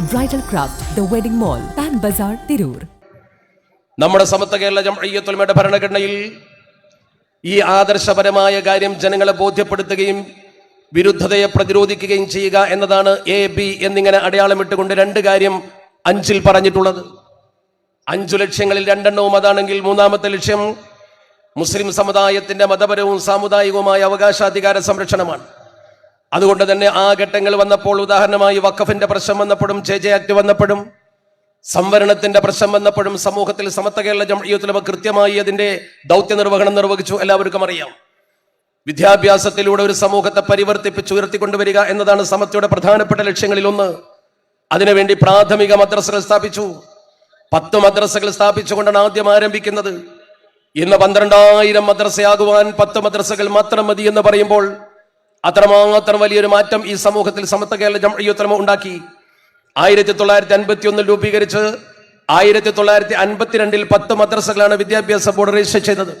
Bridal craft the wedding mall Pan Bazaar Tirur നമ്മുടെ സമത്വ കേരള ജംഅയ്യത്തുൽമയുടെ ഭരണഘടനയിൽ ഈ ആദർശപരമായ കാര്യം ജനങ്ങളെ ബോധ്യപ്പെടുത്തുകയും വിരുദ്ധതയെ പ്രതിരോധിക്കുകയും ചെയ്യുക എന്നതാണ് എ ബി എന്നിങ്ങനെ അടയാളമിട്ടുകൊണ്ട് രണ്ട് കാര്യം അഞ്ചിൽ പറഞ്ഞിട്ടുള്ളത്. അഞ്ചു ലക്ഷ്യങ്ങളിൽ രണ്ടെണ്ണവും അതാണെങ്കിൽ മൂന്നാമത്തെ ലക്ഷ്യം മുസ്ലിം സമുദായത്തിന്റെ മതപരവും സാമുദായികവുമായ അവകാശാധികാര സംരക്ഷണമാണ്. അതുകൊണ്ട് തന്നെ ആ ഘട്ടങ്ങൾ വന്നപ്പോൾ ഉദാഹരണമായി വഖഫിന്റെ പ്രശ്നം വന്നപ്പോഴും ജെ ജെ ആക്ട് വന്നപ്പോഴും സംവരണത്തിന്റെ പ്രശ്നം വന്നപ്പോഴും സമൂഹത്തിൽ സമത്വ കേരള ജംഇയ്യത്തുലമ കൃത്യമായി അതിന്റെ ദൗത്യ നിർവഹണം നിർവഹിച്ചു. എല്ലാവർക്കും അറിയാം. വിദ്യാഭ്യാസത്തിലൂടെ ഒരു സമൂഹത്തെ പരിവർത്തിപ്പിച്ച് ഉയർത്തിക്കൊണ്ടുവരിക എന്നതാണ് സമത്വയുടെ പ്രധാനപ്പെട്ട ലക്ഷ്യങ്ങളിൽ ഒന്ന് അതിനുവേണ്ടി പ്രാഥമിക മദ്രസകൾ സ്ഥാപിച്ചു. പത്ത് മദ്രസകൾ സ്ഥാപിച്ചുകൊണ്ടാണ് ആദ്യം ആരംഭിക്കുന്നത്. ഇന്ന് പന്ത്രണ്ടായിരം മദ്രസയാകുവാൻ പത്ത് മദ്രസകൾ മാത്രം മതി എന്ന് പറയുമ്പോൾ അത്രമാത്രം വലിയൊരു മാറ്റം ഈ സമൂഹത്തിൽ സമത്വ കേരള ജംഇയ്യത്തുലമ ഉണ്ടാക്കി. ആയിരത്തി തൊള്ളായിരത്തി അൻപത്തി ഒന്നിൽ രൂപീകരിച്ച് ആയിരത്തി തൊള്ളായിരത്തി അൻപത്തിരണ്ടിൽ പത്ത് മദ്രസകളാണ് വിദ്യാഭ്യാസ ബോർഡ് രജിസ്റ്റർ ചെയ്തത്.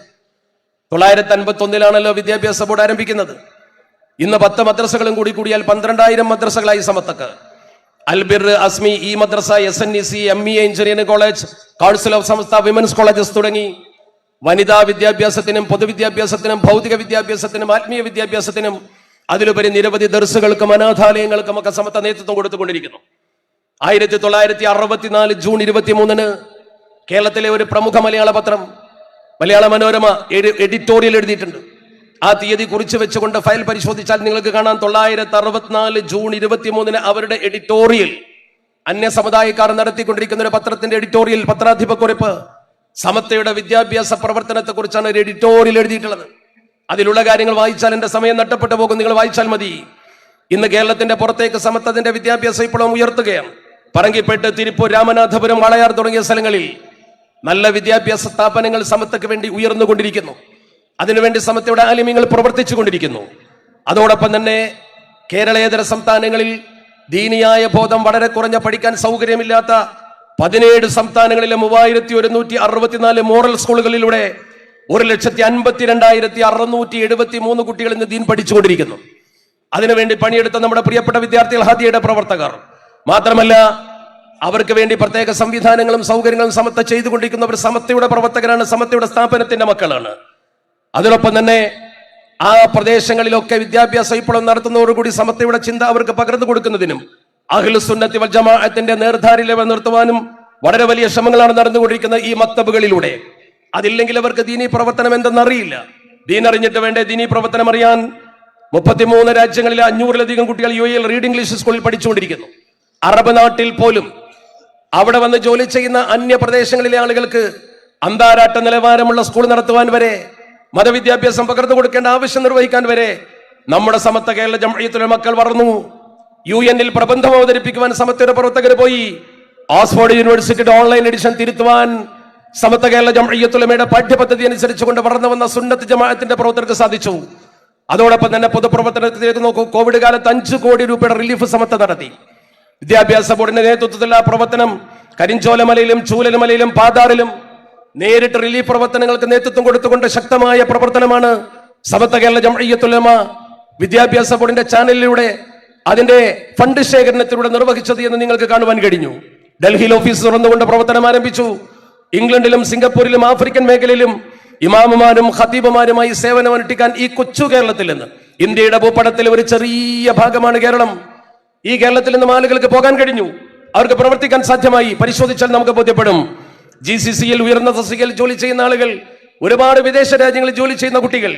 തൊള്ളായിരത്തി അൻപത്തി ഒന്നിലാണല്ലോ വിദ്യാഭ്യാസ ബോർഡ് ആരംഭിക്കുന്നത്. ഇന്ന് പത്ത് മദ്രസകളും കൂടി കൂടിയാൽ പന്ത്രണ്ടായിരം മദ്രസകളായി സമത്തക്ക് അൽബിർ അസ്മി ഇ മദ്രസ S N E C M E engineering college council of സംസ്ഥ women's colleges തുടങ്ങി. വനിതാ വിദ്യാഭ്യാസത്തിനും പൊതുവിദ്യാഭ്യാസത്തിനും ഭൗതിക വിദ്യാഭ്യാസത്തിനും ആത്മീയ വിദ്യാഭ്യാസത്തിനും അതിലുപരി നിരവധി ദർസുകൾക്കും അനാഥാലയങ്ങൾക്കും ഒക്കെ സമത്വ നേതൃത്വം കൊടുത്തുകൊണ്ടിരിക്കുന്നു. ആയിരത്തി തൊള്ളായിരത്തി അറുപത്തിനാല് ജൂൺ ഇരുപത്തി മൂന്നിന് കേരളത്തിലെ ഒരു പ്രമുഖ മലയാള പത്രം മലയാള മനോരമ എഡി- എഡിറ്റോറിയൽ എഴുതിയിട്ടുണ്ട്. ആ തീയതി കുറിച്ച് വെച്ചുകൊണ്ട് ഫയൽ പരിശോധിച്ചാൽ നിങ്ങൾക്ക് കാണാം. തൊള്ളായിരത്തി അറുപത്തിനാല് ജൂൺ ഇരുപത്തി മൂന്നിന് അവരുടെ എഡിറ്റോറിയൽ. അന്യ സമുദായക്കാർ നടത്തിക്കൊണ്ടിരിക്കുന്ന ഒരു പത്രത്തിന്റെ എഡിറ്റോറിയൽ പത്രാധിപ കുറിപ്പ് സമത്വയുടെ വിദ്യാഭ്യാസ പ്രവർത്തനത്തെ കുറിച്ചാണ് ഒരു എഡിറ്റോറിയൽ എഴുതിയിട്ടുള്ളത്. അതിലുള്ള കാര്യങ്ങൾ വായിച്ചാൽ എന്റെ സമയം നഷ്ടപ്പെട്ടു പോകും. നിങ്ങൾ വായിച്ചാൽ മതി. ഇന്ന് കേരളത്തിന്റെ പുറത്തേക്ക് സമത്വത്തിന്റെ വിദ്യാഭ്യാസ ഇപ്പോഴും ഉയർത്തുകയാണ്. പറങ്കിപ്പെട്ട് തിരുപ്പൂർ രാമനാഥപുരം വളയാർ തുടങ്ങിയ സ്ഥലങ്ങളിൽ നല്ല വിദ്യാഭ്യാസ സ്ഥാപനങ്ങൾ സമത്വക്ക് വേണ്ടി ഉയർന്നുകൊണ്ടിരിക്കുന്നു. അതിനുവേണ്ടി സമത്വയുടെ ആലിമ്യങ്ങൾ പ്രവർത്തിച്ചു കൊണ്ടിരിക്കുന്നു അതോടൊപ്പം തന്നെ കേരളേതര സംസ്ഥാനങ്ങളിൽ ദീനിയായ ബോധം വളരെ കുറഞ്ഞ പഠിക്കാൻ സൗകര്യമില്ലാത്ത പതിനേഴ് സംസ്ഥാനങ്ങളിലെ മൂവായിരത്തി ഒരുന്നൂറ്റി അറുപത്തിനാല് മോറൽ സ്കൂളുകളിലൂടെ ഒരു ലക്ഷത്തി അൻപത്തിരണ്ടായിരത്തി അറുന്നൂറ്റി എഴുപത്തി മൂന്ന് കുട്ടികൾ ഇന്ന് ദീൻ പഠിച്ചുകൊണ്ടിരിക്കുന്നു. അതിനുവേണ്ടി പണിയെടുത്ത നമ്മുടെ പ്രിയപ്പെട്ട വിദ്യാർത്ഥികൾ ഹദിയുടെ പ്രവർത്തകർ. മാത്രമല്ല അവർക്ക് വേണ്ടി പ്രത്യേക സംവിധാനങ്ങളും സൗകര്യങ്ങളും സമത്വ ചെയ്തുകൊണ്ടിരിക്കുന്നവർ സമത്വയുടെ പ്രവർത്തകരാണ് സമത്വയുടെ സ്ഥാപനത്തിന്റെ മക്കളാണ്. അതിനൊപ്പം തന്നെ ആ പ്രദേശങ്ങളിലൊക്കെ വിദ്യാഭ്യാസം വിപ്ലവം നടത്തുന്നതോടുകൂടി സമത്വയുടെ ചിന്ത അവർക്ക് പകർന്നു കൊടുക്കുന്നതിനും അഖിലു സുന്നത്തി വൽ ജമാഅത്തിന്റെ നേർധാരിലെ നിർത്തുവാനും വളരെ വലിയ ശ്രമങ്ങളാണ് നടന്നുകൊണ്ടിരിക്കുന്നത് ഈ മക്തബുകളിലൂടെ. അതില്ലെങ്കിൽ അവർക്ക് ദീനീ പ്രവർത്തനം എന്തെന്നറിയില്ല. ദീൻ അറിഞ്ഞിട്ട് വേണ്ടേ ദീനീ പ്രവർത്തനം അറിയാൻ? മുപ്പത്തിമൂന്ന് രാജ്യങ്ങളിലെ അഞ്ഞൂറിലധികം കുട്ടികൾ യു എൽ റീഡ് ഇംഗ്ലീഷ് സ്കൂളിൽ പഠിച്ചുകൊണ്ടിരിക്കുന്നു. അറബ് നാട്ടിൽ പോലും അവിടെ വന്ന് ജോലി ചെയ്യുന്ന അന്യപ്രദേശങ്ങളിലെ ആളുകൾക്ക് അന്താരാഷ്ട്ര നിലവാരമുള്ള സ്കൂൾ നടത്തുവാൻ വരെ മതവിദ്യാഭ്യാസം പകർന്നു കൊടുക്കേണ്ട ആവശ്യം നിർവഹിക്കാൻ വരെ നമ്മുടെ സമത്വ കേരള ജംഇയ്യത്തുൽ മക്കൾ വളർന്നു. യു എന്നിൽ പ്രബന്ധം അവതരിപ്പിക്കുവാൻ സമത്വയുടെ പ്രവർത്തകർ പോയി. ഓക്സ്ഫോർഡ് യൂണിവേഴ്സിറ്റിയുടെ ഓൺലൈൻ എഡിഷൻ തിരുത്തുവാൻ സമത്വ കേരള ജമയ്യത്തുലമയുടെ പാഠ്യപദ്ധതി അനുസരിച്ചുകൊണ്ട് വളർന്നു വന്ന സുന്നത്ത് ജമാഅത്തിന്റെ പ്രവർത്തകർക്ക് സാധിച്ചു. അതോടൊപ്പം തന്നെ പൊതുപ്രവർത്തനത്തിലേക്ക് നോക്കൂ. കോവിഡ് കാലത്ത് അഞ്ചു കോടി രൂപയുടെ റിലീഫ് സമത്വം നടത്തി. വിദ്യാഭ്യാസ ബോർഡിന്റെ നേതൃത്വത്തിലുള്ള പ്രവർത്തനം കരിഞ്ചോലമലയിലും ചൂലനമലയിലും പാതാറിലും നേരിട്ട് റിലീഫ് പ്രവർത്തനങ്ങൾക്ക് നേതൃത്വം കൊടുത്തുകൊണ്ട് ശക്തമായ പ്രവർത്തനമാണ് സമത്വ കേരള ജമയ്യത്തുലമ വിദ്യാഭ്യാസ ബോർഡിന്റെ ചാനലിലൂടെ അതിന്റെ ഫണ്ട് ശേഖരണത്തിലൂടെ നിർവഹിച്ചത് എന്ന് നിങ്ങൾക്ക് കാണുവാൻ കഴിഞ്ഞു. ഡൽഹിയിൽ ഓഫീസ് തുറന്നുകൊണ്ട് പ്രവർത്തനം ആരംഭിച്ചു. ഇംഗ്ലണ്ടിലും സിംഗപ്പൂരിലും ആഫ്രിക്കൻ മേഖലയിലും ഇമാമുമാരും ഖത്തീബുമാരുമായി സേവനമനുഷ്ഠിക്കാൻ ഈ കൊച്ചു കേരളത്തിൽ നിന്ന് ഇന്ത്യയുടെ ഭൂപടത്തിലെ ഒരു ചെറിയ ഭാഗമാണ് കേരളം. ഈ കേരളത്തിൽ നിന്നും ആളുകൾക്ക് പോകാൻ കഴിഞ്ഞു. അവർക്ക് പ്രവർത്തിക്കാൻ സാധ്യമായി. പരിശോധിച്ചാൽ നമുക്ക് ബോധ്യപ്പെടും. ജി സി സിയിൽ ഉയർന്ന തസ്തികയിൽ ജോലി ചെയ്യുന്ന ആളുകൾ ഒരുപാട് വിദേശ രാജ്യങ്ങളിൽ ജോലി ചെയ്യുന്ന കുട്ടികൾ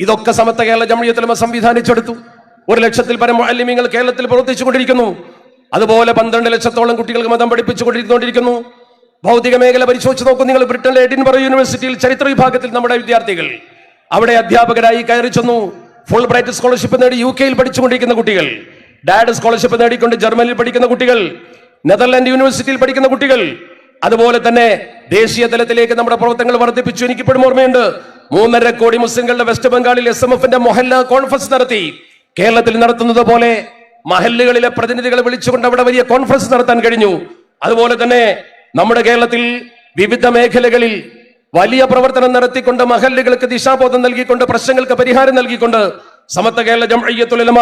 ഇതൊക്കെ സമത്വ കേരള ജമയത്തിലുമ സംവിധാനിച്ചെടുത്തു. ഒരു ലക്ഷത്തിൽ പരം അല്ലിമിങ്ങൾ കേരളത്തിൽ പ്രവർത്തിച്ചുകൊണ്ടിരിക്കുന്നു. അതുപോലെ പന്ത്രണ്ട് ലക്ഷത്തോളം കുട്ടികൾക്ക് മതം പഠിപ്പിച്ചുകൊണ്ടിരുന്നുകൊണ്ടിരിക്കുന്നു. ഭൗതിക മേഖല പരിശോധിച്ച് നോക്കും. നിങ്ങൾ ബ്രിട്ടനിലെ എഡിൻബറ യൂണിവേഴ്സിറ്റിയിൽ ചരിത്ര വിഭാഗത്തിൽ നമ്മുടെ വിദ്യാർത്ഥികൾ. അവിടെ അധ്യാപകരായി കയറി ചെന്നു. ഫുൾ ബ്രൈറ്റ് സ്കോളർഷിപ്പ് നേടി യു കെയിൽ പഠിച്ചുകൊണ്ടിരിക്കുന്ന കുട്ടികൾ. ഡാഡ് സ്കോളർഷിപ്പ് നേടിക്കൊണ്ട് ജർമ്മനിയിൽ പഠിക്കുന്ന കുട്ടികൾ. നെതർലാൻഡ് യൂണിവേഴ്സിറ്റിയിൽ പഠിക്കുന്ന കുട്ടികൾ. അതുപോലെ തന്നെ ദേശീയ തലത്തിലേക്ക് നമ്മുടെ പ്രവർത്തനങ്ങൾ വർദ്ധിപ്പിച്ചു. എനിക്ക് ഇപ്പോഴും ഓർമ്മയുണ്ട്. മൂന്നര കോടി മുസ്ലിങ്ങളുടെ വെസ്റ്റ് ബംഗാളിൽ എസ് എം എഫിന്റെ മൊഹല്ല കോൺഫറൻസ് നടത്തി. കേരളത്തിൽ നടത്തുന്നത് പോലെ മഹല്ലുകളിലെ പ്രതിനിധികളെ വിളിച്ചുകൊണ്ട് അവിടെ വലിയ കോൺഫറൻസ് നടത്താൻ കഴിഞ്ഞു. അതുപോലെ തന്നെ നമ്മുടെ കേരളത്തിൽ വിവിധ മേഖലകളിൽ വലിയ പ്രവർത്തനം നടത്തിക്കൊണ്ട് മഹല്ലുകൾക്ക് ദിശാബോധം നൽകിക്കൊണ്ട് പ്രശ്നങ്ങൾക്ക് പരിഹാരം നൽകിക്കൊണ്ട് സമത്വ കേരള ജംഅയ്യത്തുലമ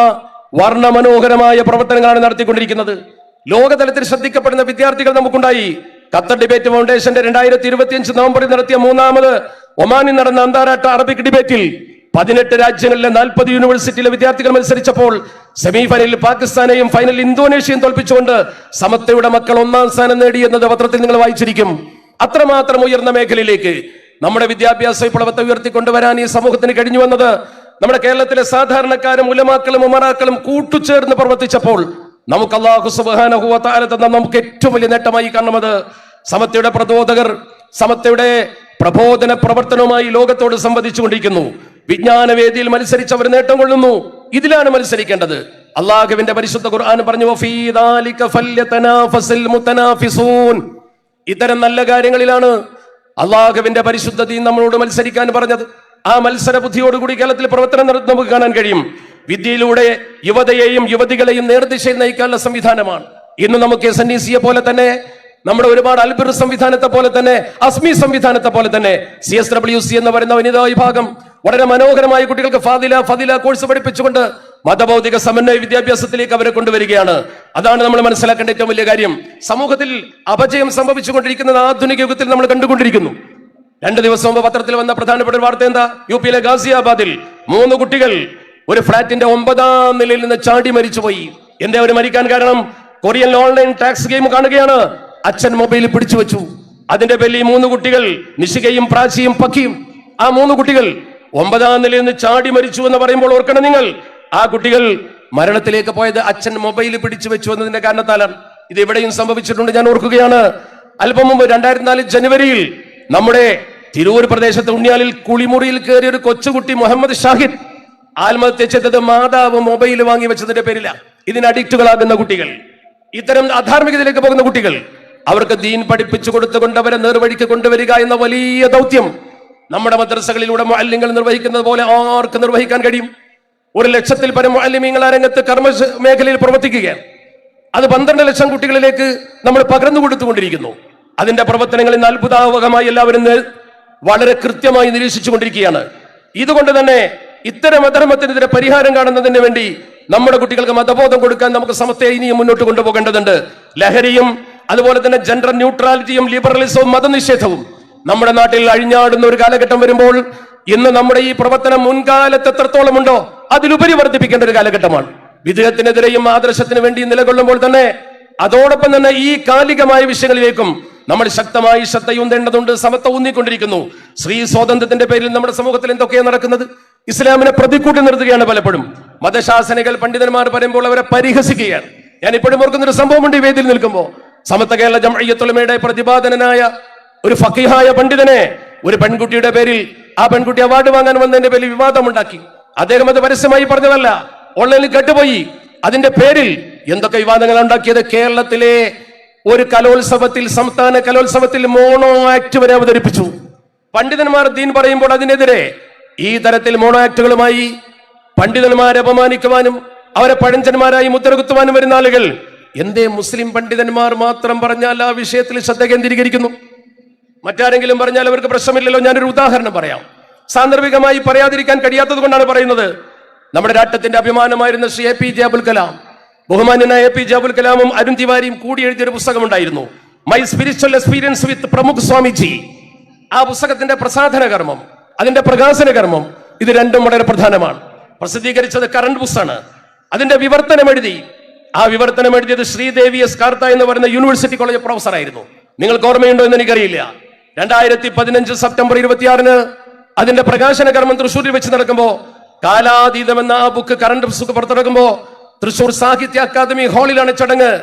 വർണ മനോഹരമായ പ്രവർത്തനങ്ങളാണ് നടത്തിക്കൊണ്ടിരിക്കുന്നത്. ലോകതലത്തിൽ ശ്രദ്ധിക്കപ്പെടുന്ന വിദ്യാർത്ഥികൾ നമുക്കുണ്ടായി. ഖത്തർ ഡിബേറ്റ് ഫൗണ്ടേഷന്റെ രണ്ടായിരത്തി ഇരുപത്തിയഞ്ച് നവംബറിൽ നടത്തിയ മൂന്നാമത് ഒമാനിൽ നടന്ന അന്താരാഷ്ട്ര അറബിക് ഡിബേറ്റിൽ പതിനെട്ട് രാജ്യങ്ങളിലെ നാൽപ്പത് യൂണിവേഴ്സിറ്റിയിലെ വിദ്യാർത്ഥികൾ മത്സരിച്ചപ്പോൾ സെമിഫൈനലിൽ പാകിസ്ഥാനെയും ഫൈനലിൽ ഇന്തോനേഷ്യയും തോൽപ്പിച്ചുകൊണ്ട് സമത്തയുടെ മക്കൾ ഒന്നാം സ്ഥാനം നേടി എന്നത് പത്രത്തിൽ നിങ്ങൾ വായിച്ചിരിക്കും. അത്രമാത്രം ഉയർന്ന മേഖലയിലേക്ക് നമ്മുടെ വിദ്യാഭ്യാസ വിപ്ലവത്തെ ഉയർത്തിക്കൊണ്ടുവരാൻ ഈ സമൂഹത്തിന് കഴിഞ്ഞു വന്നത് നമ്മുടെ കേരളത്തിലെ സാധാരണക്കാരും ഉലമാക്കളും ഉമറാക്കളും കൂട്ടുചേർന്ന് പ്രവർത്തിച്ചപ്പോൾ നമുക്ക് അള്ളാഹു സുബാനഹുവ താല തന്ന നമുക്ക് ഏറ്റവും വലിയ നേട്ടമായി കാണുന്നത് സമത്വയുടെ പ്രബോധകർ സമത്വയുടെ പ്രബോധന പ്രവർത്തനവുമായി ലോകത്തോട് സംവദിച്ചുകൊണ്ടിരിക്കുന്നു. വിജ്ഞാന വേദിയിൽ അവർ നേട്ടം കൊള്ളുന്നു. ഇതിലാണ് മത്സരിക്കേണ്ടത്. അള്ളാഹുവിന്റെ പരിശുദ്ധ ഖുർആൻ പറഞ്ഞു. ഇത്തരം നല്ല കാര്യങ്ങളിലാണ് അള്ളാഹുവിന്റെ പരിശുദ്ധ ദീൻ നമ്മളോട് മത്സരിക്കാൻ പറഞ്ഞത്. ആ മത്സര ബുദ്ധിയോടുകൂടി കേരളത്തിൽ പ്രവർത്തനം നടത്തുന്ന നമുക്ക് കാണാൻ കഴിയും. വിദ്യയിലൂടെ യുവതയെയും യുവതികളെയും നേർദിശയിൽ നയിക്കാനുള്ള സംവിധാനമാണ്. ഇന്ന് നമുക്ക് എസ് എൻ ഇ സിയെ പോലെ തന്നെ നമ്മുടെ ഒരുപാട് അൽബിർ സംവിധാനത്തെ പോലെ തന്നെ അസ്മി സംവിധാനത്തെ പോലെ തന്നെ സി എസ് ഡബ്ല്യു സി എന്ന് പറയുന്ന വനിതാ വിഭാഗം വളരെ മനോഹരമായി കുട്ടികൾക്ക് ഫാദില ഫദില കോഴ്സ് പഠിപ്പിച്ചുകൊണ്ട് മതഭൗതിക സമന്വയ വിദ്യാഭ്യാസത്തിലേക്ക് അവരെ കൊണ്ടുവരികയാണ്. അതാണ് നമ്മൾ മനസ്സിലാക്കേണ്ട ഏറ്റവും വലിയ കാര്യം. സമൂഹത്തിൽ അപജയം സംഭവിച്ചുകൊണ്ടിരിക്കുന്നത് ആധുനിക യുഗത്തിൽ നമ്മൾ കണ്ടുകൊണ്ടിരിക്കുന്നു. രണ്ട് ദിവസം മുമ്പ് പത്രത്തിൽ വന്ന പ്രധാനപ്പെട്ട വാർത്ത എന്താ? യു പിയിലെ ഗാസിയാബാദിൽ മൂന്ന് കുട്ടികൾ ഒരു ഫ്ളാറ്റിന്റെ ഒമ്പതാം നിലയിൽ നിന്ന് ചാടി മരിച്ചുപോയി. എന്തേ അവർ മരിക്കാൻ കാരണം? കൊറിയൻ ഓൺലൈൻ ടാക്സ് ഗെയിം കാണുകയാണ്. അച്ഛൻ മൊബൈൽ പിടിച്ചു വെച്ചു. അതിന്റെ പേരിൽ ഈ മൂന്ന് കുട്ടികൾ നിശികയും പ്രാചിയും പക്കിയും. ആ മൂന്ന് കുട്ടികൾ ഒമ്പതാം നിലയിൽ നിന്ന് ചാടി മരിച്ചു എന്ന് പറയുമ്പോൾ ഓർക്കണം നിങ്ങൾ. ആ കുട്ടികൾ മരണത്തിലേക്ക് പോയത് അച്ഛൻ മൊബൈൽ പിടിച്ചു വെച്ചു എന്നതിന്റെ കാരണത്താലാണ്. ഇത് എവിടെയും സംഭവിച്ചിട്ടുണ്ട് ഞാൻ ഓർക്കുകയാണ്. അല്പം മുമ്പ് രണ്ടായിരത്തി നാല് ജനുവരിയിൽ നമ്മുടെ തിരൂർ പ്രദേശത്ത് ഉണ്ണിയാലിൽ കുളിമുറിയിൽ കയറിയ ഒരു കൊച്ചുകുട്ടി മുഹമ്മദ് ഷാഹിദ് ആത്മഹത്യ ചെയ്തത് മാതാവ് മൊബൈൽ വാങ്ങി വെച്ചതിന്റെ പേരില. ഇതിന് അഡിക്റ്റുകളാകുന്ന കുട്ടികൾ. ഇത്തരം അധാർമികതയിലേക്ക് പോകുന്ന കുട്ടികൾ അവർക്ക് ദീൻ പഠിപ്പിച്ചു കൊടുത്തുകൊണ്ട് അവരെ നേർവഴിക്ക് കൊണ്ടുവരിക എന്ന വലിയ ദൗത്യം നമ്മുടെ മദ്രസകളിലൂടെ മാലിന്യങ്ങൾ നിർവഹിക്കുന്നത് പോലെ ആർക്ക് നിർവഹിക്കാൻ കഴിയും. ഒരു ലക്ഷത്തിൽ പരം മാലിന്യങ്ങൾ ആ രംഗത്ത് കർമ്മ മേഖലയിൽ പ്രവർത്തിക്കുകയാണ്. അത് പന്ത്രണ്ട് ലക്ഷം കുട്ടികളിലേക്ക് നമ്മൾ പകർന്നു കൊടുത്തുകൊണ്ടിരിക്കുന്നു. അതിന്റെ പ്രവർത്തനങ്ങൾ ഇന്ന് അത്ഭുതാവകമായി എല്ലാവരും വളരെ കൃത്യമായി നിരീക്ഷിച്ചു കൊണ്ടിരിക്കുകയാണ് ഇതുകൊണ്ട് തന്നെ ഇത്തരം അധർമ്മത്തിനെതിരെ പരിഹാരം കാണുന്നതിന് വേണ്ടി നമ്മുടെ കുട്ടികൾക്ക് മതബോധം കൊടുക്കാൻ നമുക്ക് സമത്തെ ഇനിയും മുന്നോട്ട് കൊണ്ടുപോകേണ്ടതുണ്ട്. ലഹരിയും അതുപോലെ തന്നെ ജെൻഡർ ന്യൂട്രാലിറ്റിയും ലിബറലിസവും മതനിഷേധവും. നമ്മുടെ നാട്ടിൽ അഴിഞ്ഞാടുന്ന ഒരു കാലഘട്ടം വരുമ്പോൾ ഇന്ന് നമ്മുടെ ഈ പ്രവർത്തനം മുൻകാലത്ത് എത്രത്തോളം ഉണ്ടോ അതിലുപരി വർദ്ധിപ്പിക്കേണ്ട ഒരു കാലഘട്ടമാണ്. വിദേഹത്തിനെതിരെയും ആദർശത്തിന് വേണ്ടി നിലകൊള്ളുമ്പോൾ തന്നെ അതോടൊപ്പം തന്നെ ഈ കാലികമായ വിഷയങ്ങളിലേക്കും നമ്മൾ ശക്തമായി ശ്രദ്ധയുന്തേണ്ടതുണ്ട് സമത്വം ഊന്നിക്കൊണ്ടിരിക്കുന്നു. സ്ത്രീ സ്വാതന്ത്ര്യത്തിന്റെ പേരിൽ നമ്മുടെ സമൂഹത്തിൽ എന്തൊക്കെയാണ് നടക്കുന്നത്? ഇസ്ലാമിനെ പ്രതിക്കൂട്ടി നിർത്തുകയാണ് പലപ്പോഴും. മതശാസനകൾ പണ്ഡിതന്മാർ പറയുമ്പോൾ അവരെ പരിഹസിക്കുകയാണ്. ഞാൻ ഇപ്പോഴും ഓർക്കുന്ന ഒരു സംഭവമുണ്ട് ഈ വേദിയിൽ നിൽക്കുമ്പോൾ. സമത്വ കേരള ജമയ്യത്തുലമയുടെ പ്രതിപാദനനായ ഒരു ഫക്കീഹായ പണ്ഡിതനെ ഒരു പെൺകുട്ടിയുടെ പേരിൽ ആ പെൺകുട്ടി അവാർഡ് വാങ്ങാൻ വന്നതിന്റെ പേരിൽ വിവാദമുണ്ടാക്കി. അദ്ദേഹം അത് പരസ്യമായി പറഞ്ഞതല്ല. ഓൺലൈനിൽ കെട്ടുപോയി. അതിന്റെ പേരിൽ എന്തൊക്കെ വിവാദങ്ങൾ ഉണ്ടാക്കിയത്? കേരളത്തിലെ ഒരു കലോത്സവത്തിൽ സംസ്ഥാന കലോത്സവത്തിൽ മോണോ ആക്ട് വരെ അവതരിപ്പിച്ചു. പണ്ഡിതന്മാർ ദീൻ പറയുമ്പോൾ അതിനെതിരെ ഈ തരത്തിൽ മോണോ ആക്ടുകളുമായി പണ്ഡിതന്മാരെ അപമാനിക്കുവാനും അവരെ പഴഞ്ചന്മാരായി മുദ്രകുത്തുവാനും വരുന്ന ആളുകൾ എന്തേ മുസ്ലിം പണ്ഡിതന്മാർ മാത്രം പറഞ്ഞാൽ ആ വിഷയത്തിൽ ശ്രദ്ധ കേന്ദ്രീകരിക്കുന്നു? മറ്റാരെങ്കിലും പറഞ്ഞാൽ അവർക്ക് പ്രശ്നമില്ലല്ലോ ഞാനൊരു ഉദാഹരണം പറയാം. സാന്ദർഭികമായി പറയാതിരിക്കാൻ കഴിയാത്തത് കൊണ്ടാണ് പറയുന്നത്. നമ്മുടെ രാഷ്ട്രത്തിന്റെ അഭിമാനമായിരുന്ന Shri A P J Abul Kalam ബഹുമാന്യനായ എ പി ജെ അബുൽ കലാമും അരുൺ തിവാരിയും കൂടി എഴുതിയൊരു പുസ്തകമുണ്ടായിരുന്നു. My spiritual experience with Pramukh Swamiji. ആ പുസ്തകത്തിന്റെ പ്രസാധന കർമ്മം അതിന്റെ പ്രകാശന കർമ്മം ഇത് രണ്ടും വളരെ പ്രധാനമാണ്. പ്രസിദ്ധീകരിച്ചത് കറണ്ട് ബുസ്സാണ് അതിന്റെ വിവർത്തനം എഴുതി ആ വിവർത്തനം എഴുതിയത് ശ്രീദേവി എസ് കാർത്ത എന്ന് പറയുന്ന യൂണിവേഴ്സിറ്റി കോളേജ് പ്രൊഫസർ ആയിരുന്നു. നിങ്ങൾക്ക് ഓർമ്മയുണ്ടോ എന്ന് എനിക്കറിയില്ല. രണ്ടായിരത്തി പതിനഞ്ച് സെപ്റ്റംബർ ഇരുപത്തിയാറിന് അതിന്റെ പ്രകാശന കർമ്മം തൃശ്ശൂരിൽ വെച്ച് നടക്കുമ്പോൾ കാലാതീതം എന്ന ആ ബുക്ക് കറണ്ട് ബുക്ക് പുറത്തിറക്കുമ്പോൾ തൃശൂർ സാഹിത്യ അക്കാദമി ഹാളിലാണ് ചടങ്ങ്.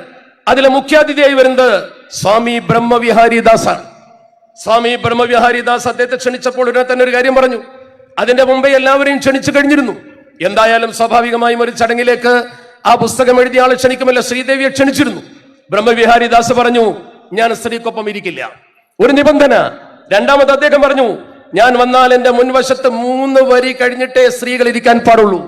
അതിലെ മുഖ്യാതിഥിയായി വരുന്നത് സ്വാമി ബ്രഹ്മവിഹാരി ദാസാണ്. സ്വാമി ബ്രഹ്മവിഹാരിദാസ് അദ്ദേഹത്തെ ക്ഷണിച്ചപ്പോൾ ഉടനെ തന്നെ ഒരു കാര്യം പറഞ്ഞു. അതിന്റെ മുമ്പേ എല്ലാവരെയും ക്ഷണിച്ചു കഴിഞ്ഞിരുന്നു. എന്തായാലും സ്വാഭാവികമായും ഒരു ചടങ്ങിലേക്ക് ആ പുസ്തകം എഴുതിയ ആളെ ക്ഷണിക്കുമല്ലോ ശ്രീദേവിയെ ക്ഷണിച്ചിരുന്നു. ബ്രഹ്മവിഹാരി ദാസ് പറഞ്ഞു ഞാൻ സ്ത്രീക്കൊപ്പം ഇരിക്കില്ല. ഒരു നിബന്ധന. രണ്ടാമത് അദ്ദേഹം പറഞ്ഞു ഞാൻ വന്നാൽ എന്റെ മുൻവശത്ത് മൂന്ന് വരി കഴിഞ്ഞിട്ടേ സ്ത്രീകൾ ഇരിക്കാൻ പാടുള്ളൂ.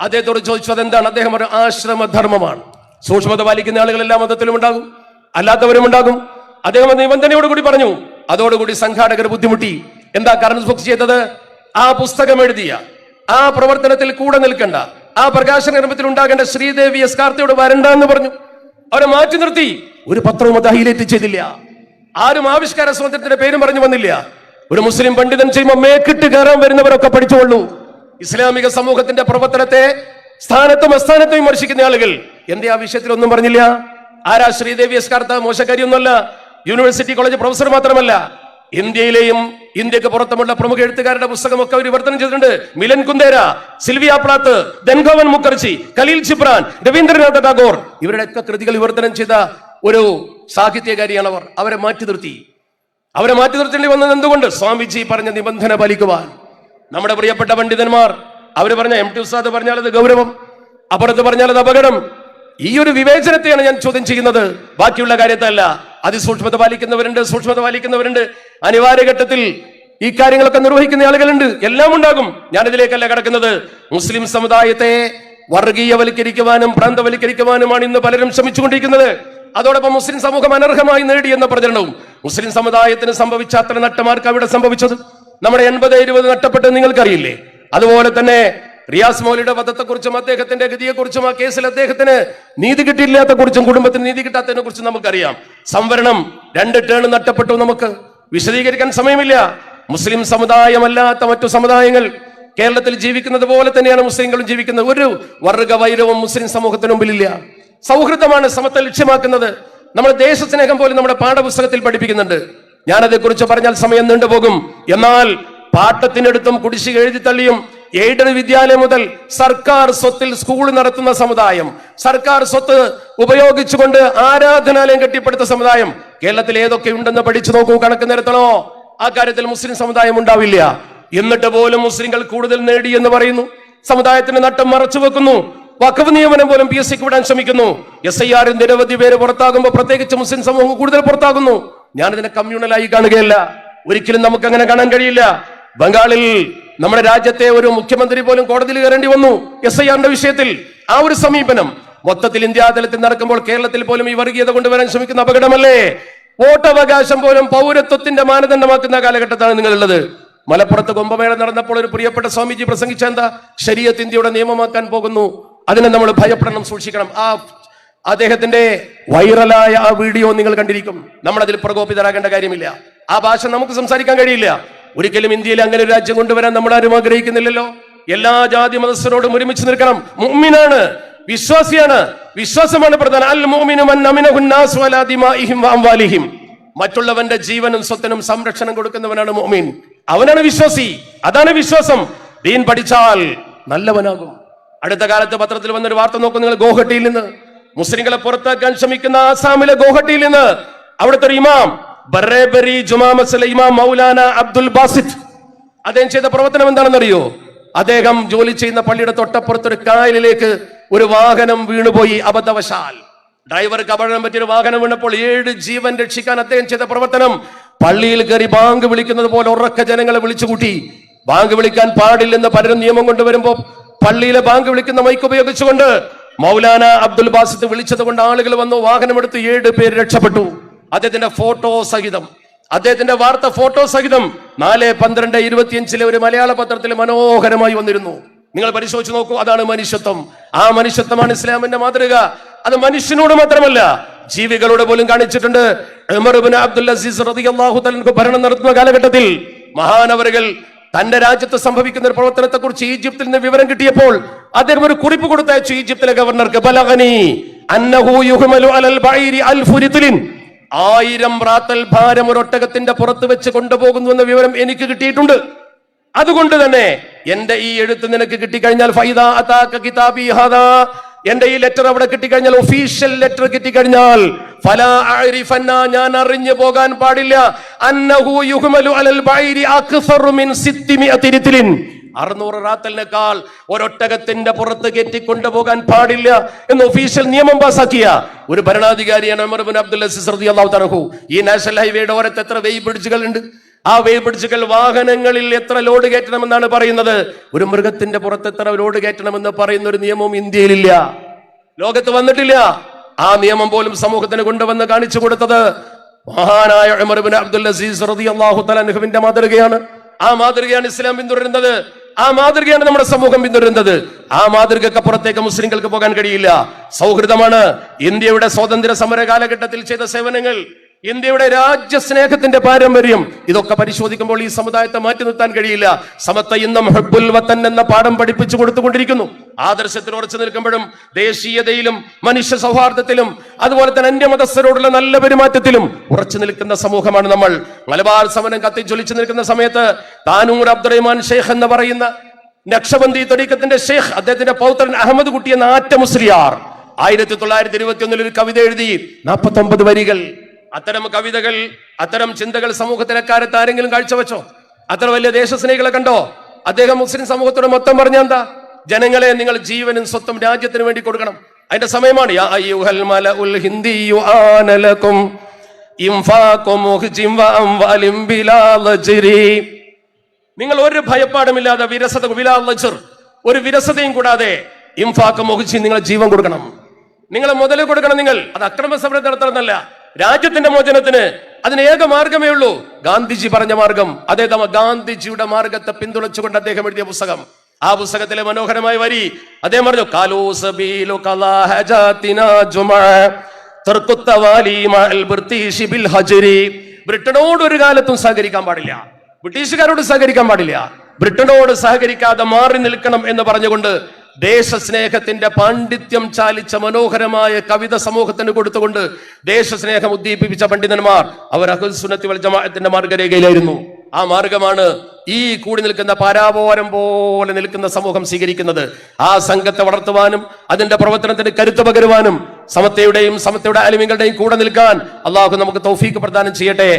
അദ്ദേഹത്തോട് ചോദിച്ചു അതെന്താണ്? അദ്ദേഹം ഒരു ആശ്രമധർമ്മമാണ്. സൂക്ഷ്മത പാലിക്കുന്ന ആളുകൾ എല്ലാ മതത്തിലും ഉണ്ടാകും അല്ലാത്തവരും ഉണ്ടാകും. അദ്ദേഹം അത് നിബന്ധനയോട് കൂടി പറഞ്ഞു അതോടുകൂടി സംഘാടകർ ബുദ്ധിമുട്ടി. എന്താ കറൻസ് ബുക്ക് ചെയ്തത്? ആ പുസ്തകം എഴുതിയ ആ പ്രവർത്തനത്തിൽ കൂടെ നിൽക്കേണ്ട. ആ പ്രകാശന കർമ്മത്തിൽ ഉണ്ടാകേണ്ട ശ്രീദേവി എസ് കാർത്തയോട് വരണ്ട എന്ന് പറഞ്ഞു. അവരെ മാറ്റി നിർത്തി. ഒരു പത്രവും അത് ഹൈലൈറ്റ് ചെയ്തില്ല. ആരും ആവിഷ്കാര സ്വാതന്ത്ര്യത്തിന്റെ പേരും പറഞ്ഞു വന്നില്ല. ഒരു മുസ്ലിം പണ്ഡിതൻ ചെയ്യുമ്പോൾ മേക്കിട്ട് കയറാൻ വരുന്നവരൊക്കെ പഠിച്ചുകൊള്ളൂ. ഇസ്ലാമിക സമൂഹത്തിന്റെ പ്രവർത്തനത്തെ സ്ഥാനത്തും അസ്ഥാനത്തും വിമർശിക്കുന്ന ആളുകൾ. എന്റെ ആ വിഷയത്തിൽ ഒന്നും പറഞ്ഞില്ല? ആരാ ശ്രീദേവി എസ് കാർത്ത മോശക്കാരിയൊന്നുമല്ല യൂണിവേഴ്സിറ്റി കോളേജ് പ്രൊഫസർ മാത്രമല്ല. ഇന്ത്യയിലെയും ഇന്ത്യയ്ക്ക് പുറത്തുമുള്ള പ്രമുഖ എഴുത്തുകാരുടെ പുസ്തകമൊക്കെ അവർ വിവർത്തനം ചെയ്തിട്ടുണ്ട്. മിലൻ കുന്ദേര സിൽവിയ പ്ലാത്ത് ദൻഗോവൻ മുഖർജി കലീൽ ചിബ്രാൻ രവീന്ദ്രനാഥ ടാഗോർ ഇവരുടെയൊക്കെ കൃതികൾ വിവർത്തനം ചെയ്ത ഒരു സാഹിത്യകാരിയാണ് അവർ. അവരെ മാറ്റി നിർത്തി. അവരെ മാറ്റി നിർത്തേണ്ടി വന്നത് എന്തുകൊണ്ട്? സ്വാമിജി പറഞ്ഞ നിബന്ധന പാലിക്കുവാൻ. നമ്മുടെ പ്രിയപ്പെട്ട പണ്ഡിതന്മാർ അവർ പറഞ്ഞ എം ടി ഉസ്താദ് പറഞ്ഞാൽ അത് ഗൗരവം അപ്പുറത്ത് പറഞ്ഞാൽ അത് അപകടം ഈ ഒരു വിവേചനത്തെയാണ് ഞാൻ ചോദ്യം ചെയ്യുന്നത്. ബാക്കിയുള്ള കാര്യത്തല്ല. അതിസൂക്ഷ്മത പാലിക്കുന്നവരുണ്ട് സൂക്ഷ്മത പാലിക്കുന്നവരുണ്ട്. അനിവാര്യ ഘട്ടത്തിൽ ഈ കാര്യങ്ങളൊക്കെ നിർവഹിക്കുന്ന ആളുകളുണ്ട്. എല്ലാം ഉണ്ടാകും. ഞാനിതിലേക്കല്ല കിടക്കുന്നത്. മുസ്ലിം സമുദായത്തെ വർഗീയവൽക്കരിക്കുവാനും പ്രാന്തവൽക്കരിക്കുവാനുമാണ് ഇന്ന് പലരും ശ്രമിച്ചുകൊണ്ടിരിക്കുന്നത്. അതോടൊപ്പം മുസ്ലിം സമൂഹം അനർഹമായി നേടി എന്ന പ്രചരണവും. മുസ്ലിം സമുദായത്തിന് സംഭവിച്ച അത്ര നട്ടമാർക്ക് അവിടെ സംഭവിച്ചത്? നമ്മുടെ എൺപത് ഇരുപത് നഷ്ടപ്പെട്ടത് നിങ്ങൾക്കറിയില്ലേ? അതുപോലെ തന്നെ റിയാസ് മൗലിയുടെ വധത്തെക്കുറിച്ചും അദ്ദേഹത്തിന്റെ ഗതിയെക്കുറിച്ചും ആ കേസിൽ അദ്ദേഹത്തിന് നീതി കിട്ടിയില്ലാത്ത കുറിച്ചും കുടുംബത്തിന് നീതി കിട്ടാത്തതിനെ കുറിച്ചും നമുക്കറിയാം. സംവരണം രണ്ട് ടേൺ നട്ടപ്പെട്ടു നമുക്ക് വിശദീകരിക്കാൻ സമയമില്ല. മുസ്ലിം സമുദായമല്ലാത്ത മറ്റു സമുദായങ്ങൾ കേരളത്തിൽ ജീവിക്കുന്നത് പോലെ തന്നെയാണ് മുസ്ലിങ്ങളും ജീവിക്കുന്നത്. ഒരു വർഗ വൈരവും മുസ്ലിം സമൂഹത്തിന് മുമ്പിലില്ല. സൗഹൃദമാണ് സമത്തെ ലക്ഷ്യമാക്കുന്നത്. നമ്മൾ ദേശസ്നേഹം പോലും നമ്മുടെ പാഠപുസ്തകത്തിൽ പഠിപ്പിക്കുന്നുണ്ട്. ഞാനതേക്കുറിച്ച് പറഞ്ഞാൽ സമയം നീണ്ടുപോകും. എന്നാൽ പാട്ടത്തിനടുത്തും കുടിശ്ശിക എഴുതി തള്ളിയും എയ്ഡഡ് വിദ്യാലയം മുതൽ സർക്കാർ സ്വത്തിൽ സ്കൂൾ നടത്തുന്ന സമുദായം സർക്കാർ സ്വത്ത് ഉപയോഗിച്ചുകൊണ്ട് ആരാധനാലയം കെട്ടിപ്പടുത്ത സമുദായം കേരളത്തിൽ ഏതൊക്കെ ഉണ്ടെന്ന് പഠിച്ചു നോക്കൂ കണക്ക് നിരത്തണോ? ആ കാര്യത്തിൽ മുസ്ലിം സമുദായം ഉണ്ടാവില്ല. എന്നിട്ട് പോലും മുസ്ലിങ്ങൾ കൂടുതൽ നേടി എന്ന് പറയുന്നു. സമുദായത്തിന് നട്ടം മറച്ചു വെക്കുന്നു. വഖഫ് നിയമനം പോലും പി എസ് സിക്ക് വിടാൻ ശ്രമിക്കുന്നു. എസ് ഐ ആറിൽ നിരവധി പേര് പുറത്താകുമ്പോൾ പ്രത്യേകിച്ച് മുസ്ലിം സമൂഹം കൂടുതൽ പുറത്താകുന്നു. ഞാനിതിനെ കമ്മ്യൂണലായി കാണുകയല്ല. ഒരിക്കലും നമുക്ക് അങ്ങനെ കാണാൻ കഴിയില്ല. ബംഗാളിൽ നമ്മുടെ രാജ്യത്തെ ഒരു മുഖ്യമന്ത്രി പോലും കോടതിയിൽ കയറേണ്ടി വന്നു. എസ് ഐ ആറിന്റെ വിഷയത്തിൽ ആ ഒരു സമീപനം. മൊത്തത്തിൽ ഇന്ത്യാതലത്തിൽ നടക്കുമ്പോൾ കേരളത്തിൽ പോലും ഈ വർഗീയത കൊണ്ടുവരാൻ ശ്രമിക്കുന്ന അപകടമല്ലേ? വോട്ടവകാശം പോലും പൗരത്വത്തിന്റെ മാനദണ്ഡമാക്കുന്ന കാലഘട്ടത്താണ് നിങ്ങളുള്ളത്. മലപ്പുറത്ത് കുംഭമേള നടന്നപ്പോൾ ഒരു പ്രിയപ്പെട്ട സ്വാമിജി പ്രസംഗിച്ച എന്താ? ശരീരത്ത് ഇന്ത്യയുടെ നിയമമാക്കാൻ പോകുന്നു. അതിനെ നമ്മൾ ഭയപ്പെടണം സൂക്ഷിക്കണം. ആ അദ്ദേഹത്തിന്റെ വൈറലായ ആ വീഡിയോ നിങ്ങൾ കണ്ടിരിക്കും. നമ്മൾ അതിൽ പ്രകോപിതരാകേണ്ട കാര്യമില്ല. ആ ഭാഷ നമുക്ക് സംസാരിക്കാൻ കഴിയില്ല. ഒരിക്കലും ഇന്ത്യയിൽ അങ്ങനെ ഒരു രാജ്യം കൊണ്ടുവരാൻ നമ്മൾ ആരും ആഗ്രഹിക്കുന്നില്ലല്ലോ. എല്ലാ ജാതി മതസ്ഥരോടും ഒരുമിച്ച് നിൽക്കണം. മുമ്മിനാണ് വിശ്വാസിയാണ്. വിശ്വാസമാണ് പ്രധാനം. അൽ മറ്റുള്ളവന്റെ ജീവനും സ്വത്തിനും സംരക്ഷണം കൊടുക്കുന്നവനാണ് മുഅ്മിൻ. അവനാണ് വിശ്വാസി. അതാണ് വിശ്വാസം. ദീൻ പഠിച്ചാൽ നല്ലവനാകും. അടുത്ത കാലത്ത് പത്രത്തിൽ വന്നൊരു വാർത്ത നോക്കും നിങ്ങൾ ഗോഹട്ടിയിൽ നിന്ന്. മുസ്ലിങ്ങളെ പുറത്താക്കാൻ ശ്രമിക്കുന്ന ആസാമിലെ ഗോഹട്ടിയിൽ നിന്ന് അവിടുത്തെ ഒരു ഇമാം ജുമാ ഇമാം മൗലാന അബ്ദുൽ ബാസിദ് അദ്ദേഹം ചെയ്ത പ്രവർത്തനം എന്താണെന്നറിയോ? അദ്ദേഹം ജോലി ചെയ്യുന്ന പള്ളിയുടെ തൊട്ടപ്പുറത്ത് ഒരു കായലിലേക്ക് ഒരു വാഹനം വീണുപോയി അബദ്ധവശാൽ. ഡ്രൈവർക്ക് അപകടം പറ്റിയൊരു വാഹനം വീണപ്പോൾ ഏഴ് ജീവൻ രക്ഷിക്കാൻ അദ്ദേഹം ചെയ്ത പ്രവർത്തനം. പള്ളിയിൽ കയറി ബാങ്ക് വിളിക്കുന്നത് പോലെ ഉറക്ക ജനങ്ങളെ വിളിച്ചുകൂട്ടി ബാങ്ക് വിളിക്കാൻ പാടില്ലെന്ന് പലരും നിയമം കൊണ്ടുവരുമ്പോൾ പള്ളിയിലെ ബാങ്ക് വിളിക്കുന്ന മൈക്ക് ഉപയോഗിച്ചുകൊണ്ട് മൗലാന അബ്ദുൽ ബാസിദ് വിളിച്ചത് കൊണ്ട് ആളുകൾ വന്നു വാഹനമെടുത്ത് ഏഴ് പേര് രക്ഷപ്പെട്ടു. അദ്ദേഹത്തിന്റെ ഫോട്ടോ സഹിതം അദ്ദേഹത്തിന്റെ വാർത്ത ഫോട്ടോ സഹിതം നാല് പന്ത്രണ്ട് ഇരുപത്തിയഞ്ചിലെ ഒരു മലയാള പത്രത്തിൽ മനോഹരമായി വന്നിരുന്നു. നിങ്ങൾ പരിശോധിച്ച് നോക്കൂ അതാണ് മനുഷ്യത്വം. ആ മനുഷ്യത്വമാണ് ഇസ്ലാമിന്റെ മാതൃക. അത് മനുഷ്യനോട് മാത്രമല്ല ജീവികളോട് പോലും കാണിച്ചിട്ടുണ്ട്. അബ്ദുൽ അസീസ് ഭരണം നടത്തുന്ന കാലഘട്ടത്തിൽ മഹാനവറുകൾ തന്റെ രാജ്യത്ത് സംഭവിക്കുന്ന ഒരു പ്രവർത്തനത്തെ കുറിച്ച് ഈജിപ്തിൽ നിന്ന് വിവരം കിട്ടിയപ്പോൾ അദ്ദേഹം ഒരു കുറിപ്പ് കൊടുത്തയച്ചു. ഈജിപ്തിലെ ഗവർണർക്ക് ബലഗനി അന്നഹു യുഹ്മലു അലൽ ബൈരി ആയിരം റാത്തൽ ഭാരം ഒരു ഒട്ടകത്തിന്റെ പുറത്ത് വെച്ച് കൊണ്ടുപോകുന്നു എന്ന വിവരം എനിക്ക് കിട്ടിയിട്ടുണ്ട്. അതുകൊണ്ട് തന്നെ എന്റെ ഈ എഴുത്ത് നിനക്ക് കിട്ടിക്കഴിഞ്ഞാൽ എന്റെ ഈ ലെറ്റർ അവിടെ കിട്ടിക്കഴിഞ്ഞാൽ ഒഫീഷ്യൽ ലെറ്റർ കിട്ടിക്കഴിഞ്ഞാൽ ഫല ഞാൻ അറിഞ്ഞു പോകാൻ പാടില്ല. അന്നഹു യുഹ്മലു അലൽ ബൈരി അക്സറു മിൻ സിത്തിമിഅതി റിത്ലിൻ അറുന്നൂറ് റാത്തലിനേക്കാൾ ഒരൊട്ടകത്തിന്റെ പുറത്ത് കയറ്റി കൊണ്ടുപോകാൻ പാടില്ല എന്ന് ഒഫീഷ്യൽ നിയമം പാസാക്കിയ ഒരു ഭരണാധികാരിയാണ് അബ്ദുൽ അസീസ് ഈ നാഷണൽ ഹൈവേയുടെ ഓരത്ത് എത്ര വെയ് പിടിച്ചുകളുണ്ട്? ആ വെയ് പിടിച്ചുകൾ വാഹനങ്ങളിൽ എത്ര ലോഡ് കയറ്റണമെന്നാണ് പറയുന്നത്? ഒരു മൃഗത്തിന്റെ പുറത്ത് എത്ര ലോഡ് കയറ്റണമെന്ന് പറയുന്ന ഒരു നിയമവും ഇന്ത്യയിലില്ല. ലോകത്ത് വന്നിട്ടില്ല. ആ നിയമം പോലും സമൂഹത്തിന് കൊണ്ടുവന്ന് കാണിച്ചു കൊടുത്തത് മഹാനായ അബ്ദുൽ അസീസ് മാതൃകയാണ്. ആ മാതൃകയാണ് ഇസ്ലാം പിന്തുടരുന്നത്. ആ മാതൃകയാണ് നമ്മുടെ സമൂഹം പിന്തുടരുന്നത്. ആ മാതൃകക്കപ്പുറത്തേക്ക് മുസ്ലിങ്ങൾക്ക് പോകാൻ കഴിയില്ല. സൗഹൃദമാണ്. ഇന്ത്യയുടെ സ്വാതന്ത്ര്യ സമര കാലഘട്ടത്തിൽ ചെയ്ത സേവനങ്ങൾ. ഇന്ത്യയുടെ രാജ്യസ്നേഹത്തിന്റെ പാരമ്പര്യം. ഇതൊക്കെ പരിശോധിക്കുമ്പോൾ ഈ സമുദായത്തെ മാറ്റി നിർത്താൻ കഴിയില്ല. സമത്ത ഇന്നും ഹബ്ബുൽ വത്തൻ എന്ന പാഠം പഠിപ്പിച്ചു കൊടുത്തുകൊണ്ടിരിക്കുന്നു. ആദർശത്തിൽ ഉറച്ചു നിൽക്കുമ്പോഴും ദേശീയതയിലും മനുഷ്യ സൗഹാർദ്ദത്തിലും അതുപോലെ തന്നെ അന്യമതസ്ഥരോടുള്ള നല്ല പെരുമാറ്റത്തിലും ഉറച്ചു നിൽക്കുന്ന സമൂഹമാണ് നമ്മൾ. മലബാർ സമരം കത്തിജ്വലിച്ചു നിൽക്കുന്ന സമയത്ത് താനൂർ അബ്ദുറഹ്മാൻ ഷെയ്ഖ് എന്ന് പറയുന്ന നക്ഷബന്ദി തൊടീക്കത്തിന്റെ ഷെയ്ഖ് അദ്ദേഹത്തിന്റെ പൗത്രൻ അഹമ്മദ് കുട്ടി എന്ന ആറ്റ മുസ്ലിയാർ ആയിരത്തി തൊള്ളായിരത്തി ഇരുപത്തി ഒന്നിൽ ഒരു കവിത എഴുതി നാൽപ്പത്തി ഒമ്പത് വരികൾ. അത്തരം കവിതകൾ അത്തരം ചിന്തകൾ സമൂഹത്തിലെ കാലത്ത് ആരെങ്കിലും കാഴ്ചവെച്ചോ? അത്ര വലിയ ദേശസ്നേഹികളെ കണ്ടോ? അദ്ദേഹം മുസ്ലിം സമൂഹത്തോട് മൊത്തം പറഞ്ഞ എന്താ? ജനങ്ങളെ നിങ്ങൾ ജീവനും സ്വത്തും രാജ്യത്തിന് വേണ്ടി കൊടുക്കണം. അതിന്റെ സമയമാണ് നിങ്ങൾ ഒരു ഭയപ്പാടുമില്ലാതെ വിരസത ഒരു വിരസതയും കൂടാതെ ഇംഫാക്ക് നിങ്ങൾ ജീവൻ കൊടുക്കണം. നിങ്ങൾ മുതൽ കൊടുക്കണം നിങ്ങൾ. അത് അക്രമ സമരം നടത്തണമെന്നല്ല രാജ്യത്തിന്റെ മോചനത്തിന് അതിന് ഏക മാർഗമേ ഉള്ളൂ. ഗാന്ധിജി പറഞ്ഞ മാർഗം. തമ ഗാന്ധിജിയുടെ മാർഗത്തെ പിന്തുണച്ചുകൊണ്ട് അദ്ദേഹം എഴുതിയ പുസ്തകം. ആ പുസ്തകത്തിലെ മനോഹരമായ വരി. അദ്ദേഹം പറഞ്ഞു കാലോ ബ്രിട്ടനോട് ഒരു കാലത്തും സഹകരിക്കാൻ പാടില്ല. ബ്രിട്ടീഷുകാരോട് സഹകരിക്കാൻ പാടില്ല. ബ്രിട്ടനോട് സഹകരിക്കാതെ മാറി നിൽക്കണം എന്ന് പറഞ്ഞുകൊണ്ട് ദേശസ്നേഹത്തിന്റെ പാണ്ഡിത്യം ചാലിച്ച മനോഹരമായ കവിത സമൂഹത്തിന് കൊടുത്തുകൊണ്ട് ദേശസ്നേഹം ഉദ്ദീപിപ്പിച്ച പണ്ഡിതന്മാർ അവർ അഹുസുനത്തി വൽ ജമാഅത്തിന്റെ മാർഗരേഖയിലായിരുന്നു. ആ മാർഗമാണ് ഈ കൂടി നിൽക്കുന്ന പാരാപോരം പോലെ നിൽക്കുന്ന സമൂഹം സ്വീകരിക്കുന്നത്. ആ സംഘത്തെ വളർത്തുവാനും അതിന്റെ പ്രവർത്തനത്തിന് കരുത്ത് പകരുവാനും സമത്തയുടെയും സമത്തയുടെ അലിമികളുടെയും കൂടെ നിൽക്കാൻ അള്ളാഹു നമുക്ക് തൗഫീക്ക് പ്രദാനം ചെയ്യട്ടെ.